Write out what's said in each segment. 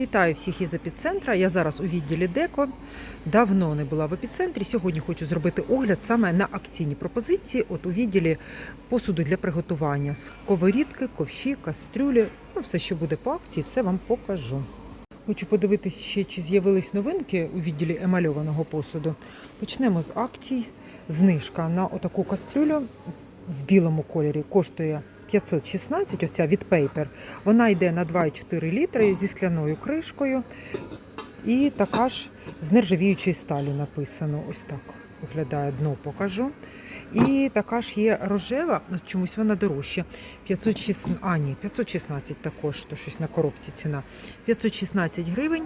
Вітаю всіх із епіцентра. Я зараз у відділі Деко. Давно не була в епіцентрі. Сьогодні хочу зробити огляд саме на акційні пропозиції. От у відділі посуду для приготування сковорідки, ковші, кастрюлі. Ну, все, що буде по акції, все вам покажу. Хочу подивитися ще, чи з'явились новинки у відділі емальованого посуду. Почнемо з акцій. Знижка на отаку кастрюлю в білому кольорі коштує 516, оця від Paper. Вона йде на 2,4 літри зі скляною кришкою. І така ж з нержавіючої сталі написано. Ось так виглядає дно, покажу. І така ж є рожева, чомусь вона дорожча. 516, а ні, 516 також, то щось на коробці ціна. 516 гривень.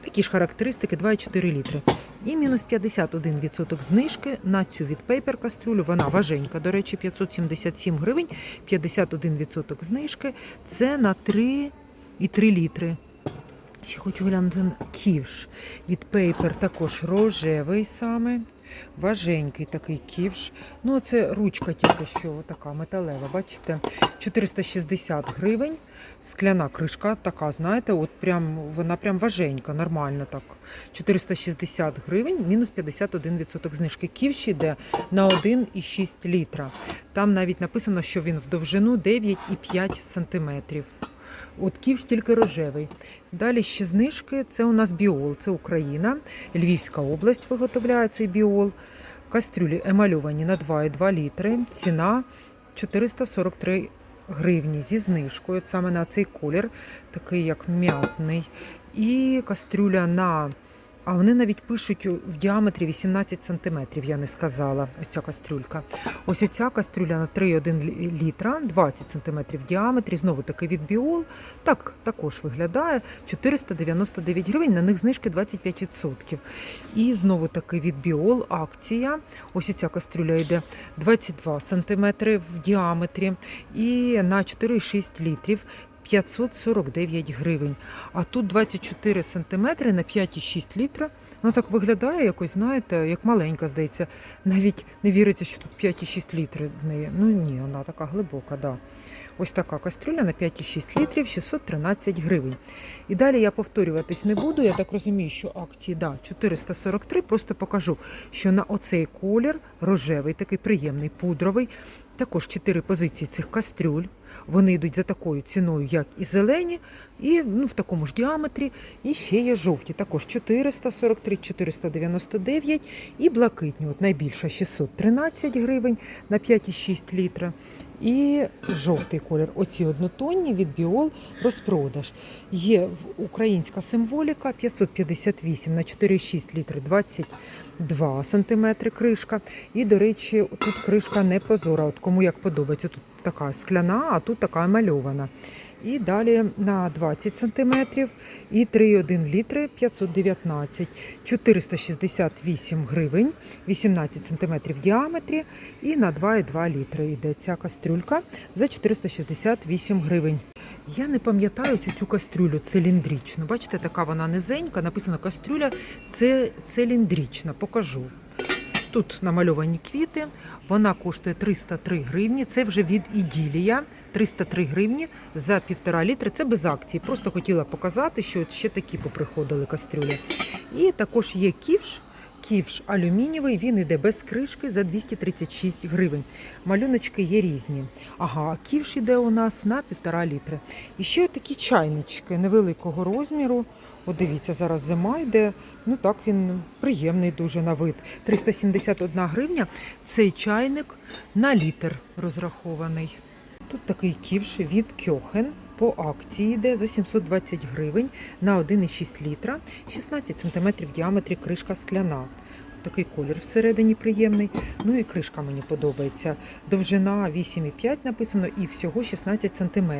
Такі ж характеристики 2,4 літри. І мінус 51% знижки на цю від Paper кастрюлю. Вона важенька, до речі, 577 гривень, 51% знижки. Це на 3,3 літри. Ще хочу глянути ківш від Paper, також рожевий саме. Важенький такий ківш. Ну, це ручка тільки що така металева, бачите? 460 гривень. Скляна кришка така, знаєте, от прям вона прям важенька, нормально так. 460 гривень, мінус 51% знижки. Ківш йде на 1,6 літра. Там навіть написано, що він в довжину 9,5 сантиметрів. От ківш тільки рожевий. Далі ще знижки. Це у нас біол, це Україна. Львівська область виготовляє цей біол. Кастрюлі емальовані на 2,2 літри. Ціна 443 гривні зі знижкою. От саме на цей колір, такий як м'ятний. І кастрюля на. А вони навіть пишуть в діаметрі 18 сантиметрів, я не сказала. Ось ця кастрюлька. Ось оця кастрюля на 3,1 літра, 20 сантиметрів в діаметрі. Знову таки від біол. Так також виглядає 499 гривень. На них знижки 25%. І знову таки від біол акція. Ось оця кастрюля йде 22 сантиметри в діаметрі і на 4,6 літрів. 549 гривень. А тут 24 сантиметри на 5,6 літра. Воно так виглядає якось, знаєте, як маленька, здається. Навіть не віриться, що тут 5,6 літрів в неї. Ну ні, вона така глибока, да. Ось така кастрюля на 5,6 літрів 613 гривень. І далі я повторюватись не буду. Я так розумію, що акції да, 443. Просто покажу, що на оцей колір рожевий, такий приємний, пудровий. Також чотири позиції цих кастрюль. Вони йдуть за такою ціною, як і зелені, і ну, в такому ж діаметрі. І ще є жовті. Також 443, 499 і блакитні. От найбільша 613 гривень на 5,6 літра. І жовтий колір. Оці однотонні від Біол розпродаж. Є українська символіка 558 на 4,6 літри 22 сантиметри кришка. І, до речі, тут кришка не прозора. От кому як подобається. Тут така скляна, а тут така мальована. І далі на 20 сантиметрів і 3,1 літри 519, 468 гривень, 18 сантиметрів в діаметрі і на 2,2 літри йде ця кастрюлька за 468 гривень. Я не пам'ятаю цю, цю кастрюлю циліндричну. Бачите, така вона низенька, написано кастрюля це циліндрична. Покажу. Тут намальовані квіти. Вона коштує 303 гривні. Це вже від іділія. 303 гривні за півтора літри. Це без акції. Просто хотіла показати, що ще такі поприходили кастрюлі. І також є ківш. Ківш алюмінієвий, він іде без кришки за 236 гривень. Малюночки є різні. Ага, ківш іде у нас на півтора літри. І ще такі чайнички невеликого розміру. От дивіться, зараз зима йде. Ну так він приємний дуже на вид. 371 гривня. Цей чайник на літр розрахований. Тут такий ківш від Кьохен по акції йде за 720 гривень на 1,6 літра, 16 см в діаметрі кришка скляна. Такий колір всередині приємний. Ну і кришка мені подобається. Довжина 8,5 написано і всього 16 см.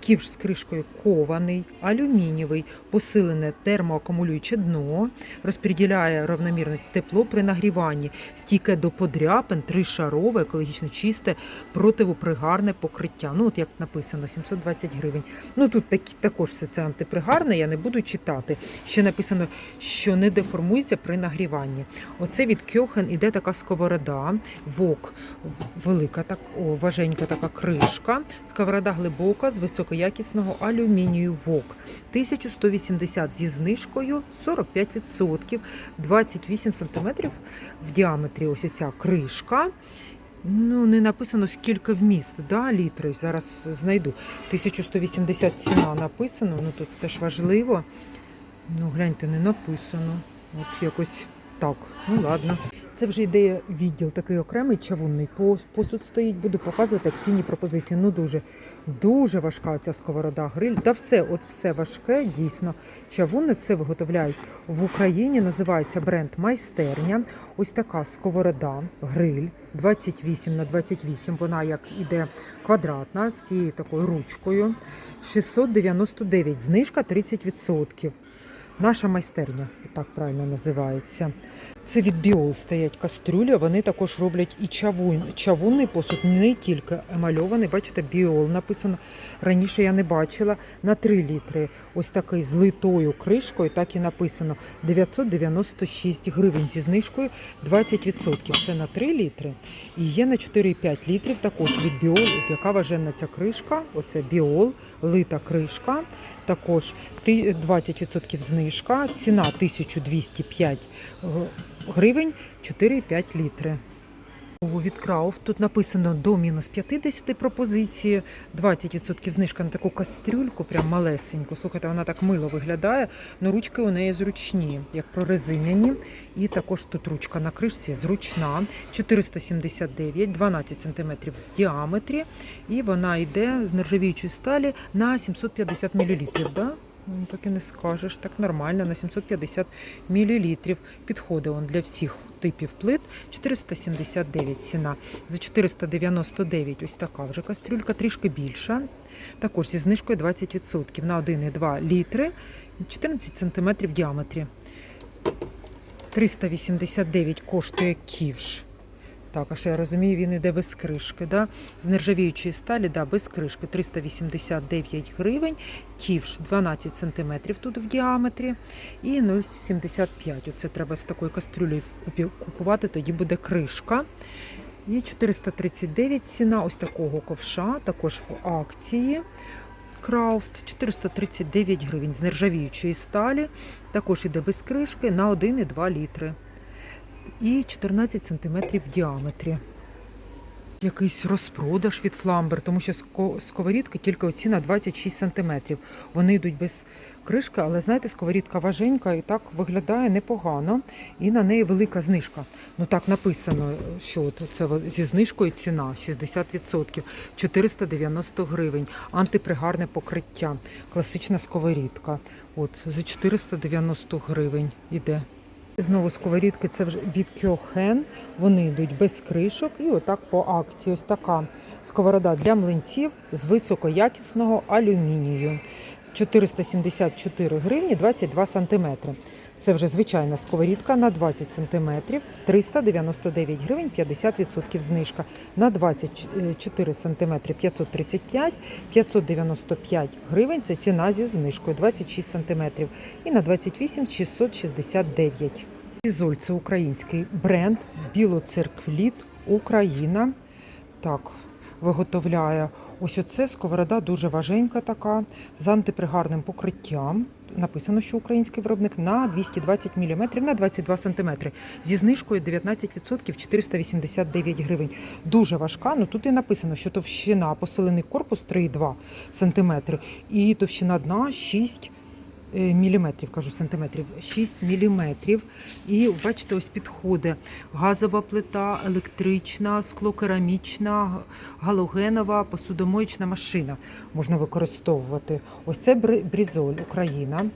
Ківш з кришкою кований, алюмінієвий, посилене термоакумулююче дно, розподіляє равномірне тепло при нагріванні, стійке до подряпин, тришарове, екологічно чисте, противопригарне покриття. Ну, от як написано, 720 гривень. Ну тут такі, також все це антипригарне, я не буду читати. Ще написано, що не деформується при нагріванні. Оце від Кьохен іде така сковорода, вок, велика, так, о, важенька така кришка. Сковорода глибока з високоякісного алюмінію вок. 1180 зі знижкою 45%, 28 см в діаметрі ось ця кришка. Ну, не написано скільки вміст, да, літри. Зараз знайду. 1180 ціна написано, ну тут це ж важливо. Ну, гляньте, не написано. От якось так. Ну ладно. Це вже йде відділ такий окремий, чавунний. Посуд стоїть, буду показувати акційні пропозиції. Ну дуже, дуже важка ця сковорода гриль. Та все, от все важке, дійсно. Чавунне це виготовляють в Україні. Називається бренд Майстерня. Ось така сковорода, гриль 28 на 28. Вона як іде квадратна з цією такою ручкою. 699, знижка 30%. Наша майстерня, так правильно називається. Це від Біол стоять кастрюлі. Вони також роблять і чавун, чавунний посуд, не тільки емальований. Бачите, Біол написано. Раніше я не бачила. На 3 літри. Ось такий з литою кришкою, так і написано. 996 гривень зі знижкою 20%. Це на 3 літри. І є на 4,5 літрів також від Біол. От яка важенна ця кришка. Оце Біол, лита кришка. Також ти- 20% знижка. Ціна 1205 г- гривень 4,5 літри. Від Крауф тут написано до мінус 50 пропозиції, 20% знижка на таку кастрюльку, прям малесеньку. Слухайте, вона так мило виглядає, але ручки у неї зручні, як прорезинені. І також тут ручка на кришці зручна, 479, 12 см в діаметрі. І вона йде з нержавіючої сталі на 750 мл. Да? Ну, Так і не скажеш, так нормально, на 750 мл. Підходить он для всіх типів плит. 479 ціна. За 499 ось така вже кастрюлька, трішки більша. Також зі знижкою 20% на 1,2 літри, 14 см в діаметрі. 389 коштує ківш. Так, а що я розумію, він іде без кришки. Да? З нержавіючої сталі, да, без кришки 389 гривень, ківш 12 см тут в діаметрі і 0,75. Оце треба з такою кастрюлею вкупі- купувати, тоді буде кришка. І 439 ціна ось такого ковша, також в акції. Крафт 439 гривень з нержавіючої сталі, також іде без кришки на 1,2 літри і 14 см в діаметрі. Якийсь розпродаж від фламбер, тому що ско- сковорідки тільки оці на 26 см. Вони йдуть без кришки, але знаєте, сковорідка важенька і так виглядає непогано. І на неї велика знижка. Ну так написано, що це зі знижкою ціна 60%, 490 гривень, антипригарне покриття, класична сковорідка. От за 490 гривень іде. Знову сковорідки це вже від Кьохен. Вони йдуть без кришок і отак по акції. Ось така сковорода для млинців з високоякісного алюмінію. 474 гривні 22 сантиметри. Це вже звичайна сковорідка на 20 сантиметрів, 399 гривень 50% знижка. На 24 сантиметри 535, 595 гривень це ціна зі знижкою 26 сантиметрів. І на 28 669. Ізоль це український бренд Білоцерквліт Україна. Так, виготовляє ось оце сковорода дуже важенька така, з антипригарним покриттям. Написано, що український виробник на 220 мм на 22 см. Зі знижкою 19% 489 гривень. Дуже важка. Ну тут і написано, що товщина посилений корпус 3,2 см і товщина дна 6 е, міліметрів, кажу сантиметрів, 6 міліметрів. І бачите, ось підходи. Газова плита, електрична, склокерамічна, галогенова, посудомоєчна машина можна використовувати. Ось це брізоль Україна.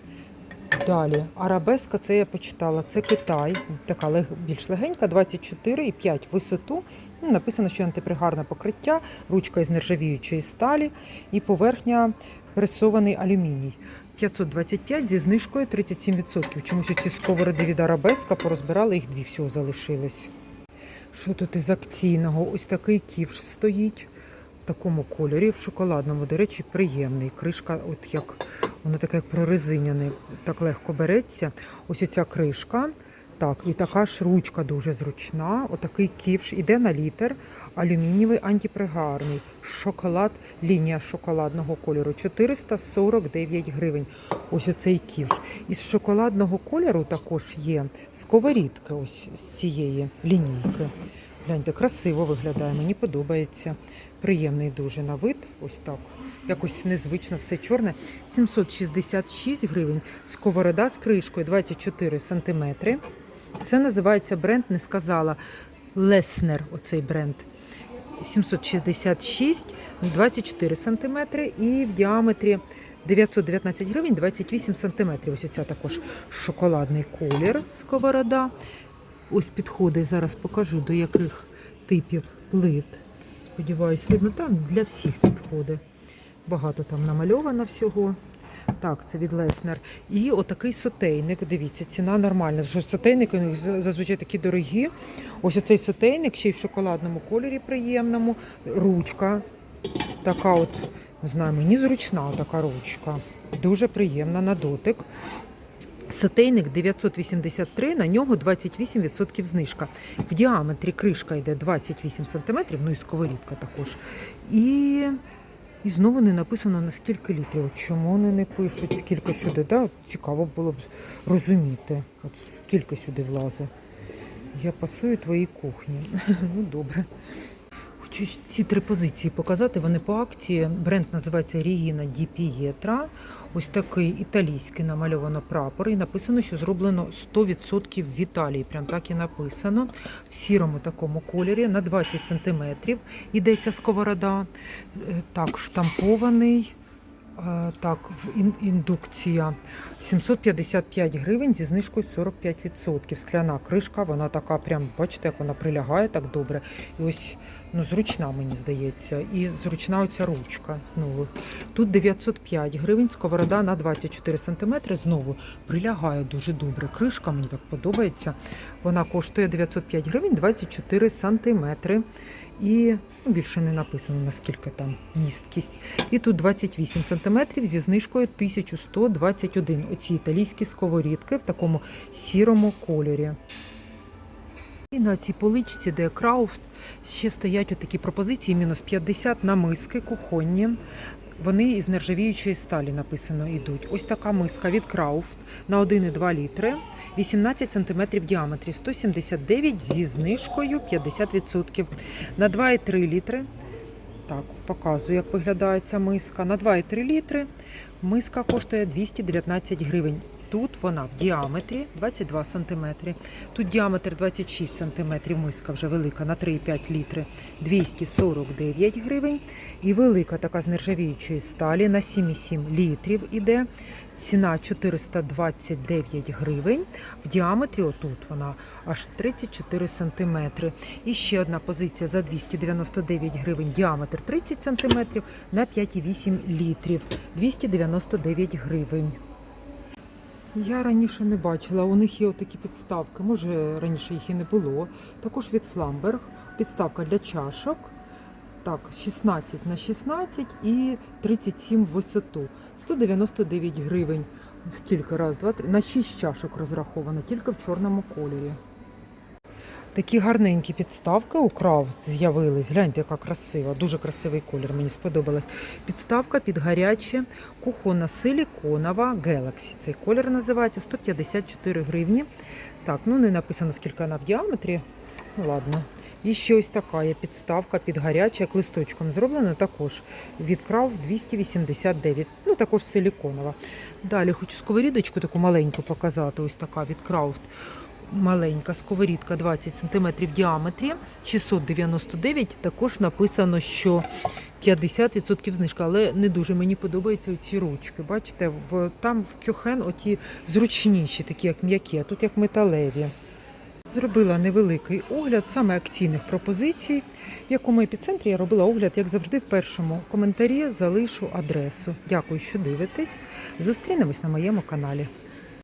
Далі арабеска, це я почитала. Це Китай, така більш легенька, 24,5 висоту. Ну, написано, що антипригарне покриття, ручка із нержавіючої сталі і поверхня пресований алюміній. 525 зі знижкою 37%. Чомусь ці сковороди від арабеска порозбирали, їх дві всього залишилось. Що тут із акційного? Ось такий ківш стоїть в такому кольорі, в шоколадному, до речі, приємний. Кришка, от як воно таке як прорезиняне, так легко береться. Ось оця кришка Так, і така ж ручка дуже зручна. Отакий ківш іде на літр, алюмінієвий антипригарний. Шоколад, лінія шоколадного кольору 449 гривень. Ось оцей ківш. Із шоколадного кольору також є сковорідки ось з цієї лінійки. Гляньте, красиво виглядає, мені подобається. Приємний дуже на вид. Ось так. Якось незвично все чорне. 766 гривень. Сковорода з кришкою 24 сантиметри. Це називається бренд, не сказала. Леснер, оцей бренд. 766, 24 сантиметри і в діаметрі 919 гривень 28 сантиметрів. Ось оця також шоколадний колір сковорода. Ось підходи, зараз покажу до яких типів плит. Сподіваюсь, видно, там для всіх підходи. Багато там намальовано всього. Так, це від Леснер. І отакий сотейник. Дивіться, ціна нормальна. Що сотейники зазвичай такі дорогі. Ось оцей сотейник, ще й в шоколадному кольорі приємному. Ручка. Така от, не знаю, мені зручна така ручка. Дуже приємна на дотик. Сотейник 983, на нього 28% знижка. В діаметрі кришка йде 28 см, ну і сковорідка також. І, і знову не написано на скільки літрів. От Чому вони не пишуть, скільки сюди? Да? Цікаво було б розуміти, от скільки сюди влазить. Я пасую твоїй кухні. ну добре. Хочу ці три позиції показати. Вони по акції. Бренд називається Рігіна Ді Пієтра. Ось такий італійський намальовано прапор. І написано, що зроблено 100% в Італії. Прям так і написано. В сірому такому кольорі на 20 см. Йдеться сковорода. Е, Так, штампований. Е, Так, індукція 755 гривень зі знижкою 45%. Скляна кришка, вона така, прям бачите, як вона прилягає так добре. І ось ну, зручна, мені здається. І зручна оця ручка знову. Тут 905 гривень, сковорода на 24 см. Знову прилягає дуже добре. Кришка мені так подобається. Вона коштує 905 гривень 24 см. І ну, більше не написано, наскільки там місткість. І тут 28 см зі знижкою 1121. Оці італійські сковорідки в такому сірому кольорі. І на цій поличці, де крауфт, ще стоять отакі пропозиції: мінус 50 на миски кухонні. Вони із нержавіючої сталі написано йдуть. Ось така миска від Крауфт на 1,2 літри, 18 см в діаметрі, 179 зі знижкою 50%. На 2,3 літри. Так, показую, як виглядає ця миска. На 2,3 літри миска коштує 219 гривень. Тут вона в діаметрі 22 см. Тут діаметр 26 см, миска вже велика на 3,5 літри 249 гривень. І велика така з нержавіючої сталі на 7,7 літрів іде. Ціна 429 гривень. В діаметрі отут вона аж 34 см. І ще одна позиція за 299 гривень, діаметр 30 см на 5,8 літрів 299 гривень. Я раніше не бачила, у них є такі підставки. Може, раніше їх і не було. Також від Фламберг. Підставка для чашок. Так, 16 на 16 і 37 в висоту. 199 гривень. Скільки? Раз, два, три. На 6 чашок розраховано, тільки в чорному кольорі. Такі гарненькі підставки у Крафт з'явились. Гляньте, яка красива, дуже красивий колір, мені сподобалась. Підставка під гаряче, кухонна силіконова Galaxy. Цей колір називається 154 гривні. Так, ну не написано, скільки вона в діаметрі. Ну ладно. І ще ось така є підставка під гаряче, як листочком зроблена, також від Крав 289. Ну, також силіконова. Далі хочу сковорідочку таку маленьку показати. Ось така від Крауфт маленька сковорідка 20 см в діаметрі, 699. Також написано, що 50% знижка, але не дуже мені подобаються ці ручки. Бачите, в, там в кьохен оті зручніші, такі як м'які, а тут як металеві. Зробила невеликий огляд саме акційних пропозицій. В якому епіцентрі я робила огляд, як завжди, в першому коментарі залишу адресу. Дякую, що дивитесь. Зустрінемось на моєму каналі.